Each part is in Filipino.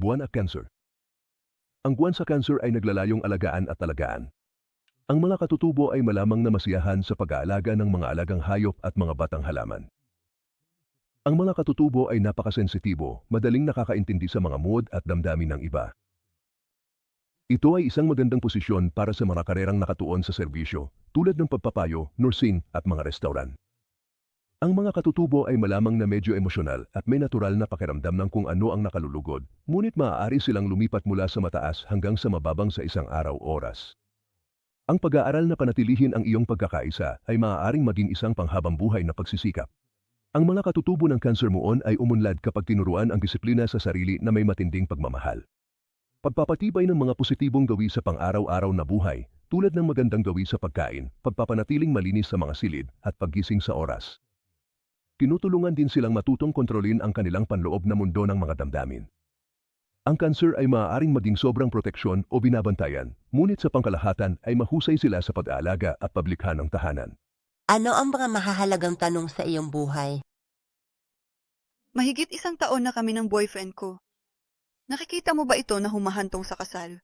Buwan at Cancer Ang buwan sa Cancer ay naglalayong alagaan at talagaan. Ang mga katutubo ay malamang na masiyahan sa pag-aalaga ng mga alagang hayop at mga batang halaman. Ang mga katutubo ay napakasensitibo, madaling nakakaintindi sa mga mood at damdamin ng iba. Ito ay isang magandang posisyon para sa mga karerang nakatuon sa serbisyo, tulad ng pagpapayo, nursing at mga restauran. Ang mga katutubo ay malamang na medyo emosyonal at may natural na pakiramdam ng kung ano ang nakalulugod, ngunit maaari silang lumipat mula sa mataas hanggang sa mababang sa isang araw oras. Ang pag-aaral na panatilihin ang iyong pagkakaisa ay maaaring maging isang panghabang buhay na pagsisikap. Ang mga katutubo ng cancer moon ay umunlad kapag tinuruan ang disiplina sa sarili na may matinding pagmamahal. Pagpapatibay ng mga positibong gawi sa pang-araw-araw na buhay, tulad ng magandang gawi sa pagkain, pagpapanatiling malinis sa mga silid, at paggising sa oras. Tinutulungan din silang matutong kontrolin ang kanilang panloob na mundo ng mga damdamin. Ang cancer ay maaaring maging sobrang proteksyon o binabantayan, ngunit sa pangkalahatan ay mahusay sila sa pag-aalaga at pablikha ng tahanan. Ano ang mga mahahalagang tanong sa iyong buhay? Mahigit isang taon na kami ng boyfriend ko. Nakikita mo ba ito na humahantong sa kasal?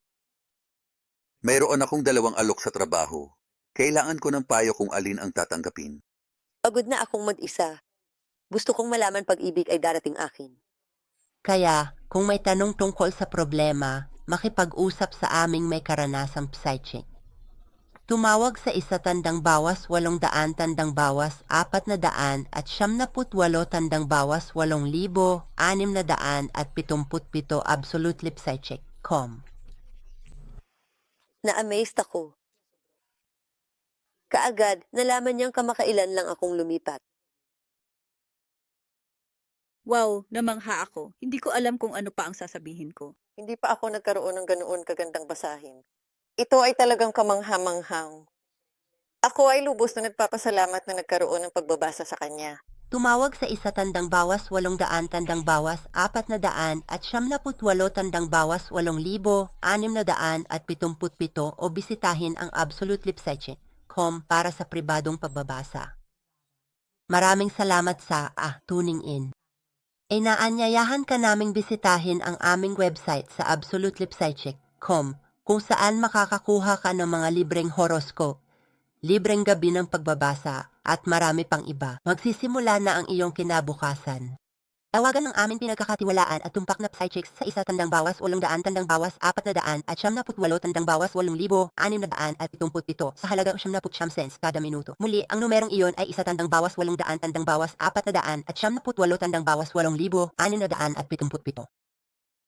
Mayroon akong dalawang alok sa trabaho. Kailangan ko ng payo kung alin ang tatanggapin. Pagod na akong mag-isa. Gusto kong malaman pag-ibig ay darating akin. Kaya, kung may tanong tungkol sa problema, makipag-usap sa aming may karanasang psychic. Tumawag sa isa tandang bawas walong daan tandang bawas apat na daan at siyam na put walo tandang bawas walong libo anim na daan at pitumput pito absolutely psychic. Com. Na-amazed ako. Kaagad, nalaman niyang kamakailan lang akong lumipat. Wow, namangha ako. Hindi ko alam kung ano pa ang sasabihin ko. Hindi pa ako nagkaroon ng ganoon kagandang basahin. Ito ay talagang kamanghamanghang. Ako ay lubos na nagpapasalamat na nagkaroon ng pagbabasa sa kanya. Tumawag sa isa tandang bawas walong daan tandang bawas apat na daan at siyam na put walo tandang bawas walong libo anim na daan at pitumput pito o bisitahin ang absolutelipsychic.com para sa pribadong pagbabasa. Maraming salamat sa ah, tuning in. Inaanyayahan ka naming bisitahin ang aming website sa absolutelipsychic.com kung saan makakakuha ka ng mga libreng horoscope, libreng gabi ng pagbabasa, at marami pang iba. Magsisimula na ang iyong kinabukasan. Tawagan ng aming pinagkakatiwalaan at tumpak na psychics sa isa tandang bawas, walong daan tandang bawas, apat na daan, at siyam na putwalo tandang bawas, walong libo, anim na daan, at pitumput pito, sa halagang siyam na putsyam cents kada minuto. Muli, ang numerong iyon ay isa tandang bawas, walong daan tandang bawas, apat na daan, at siyam na putwalo tandang bawas, walong libo, anim na daan, at pitumput pito.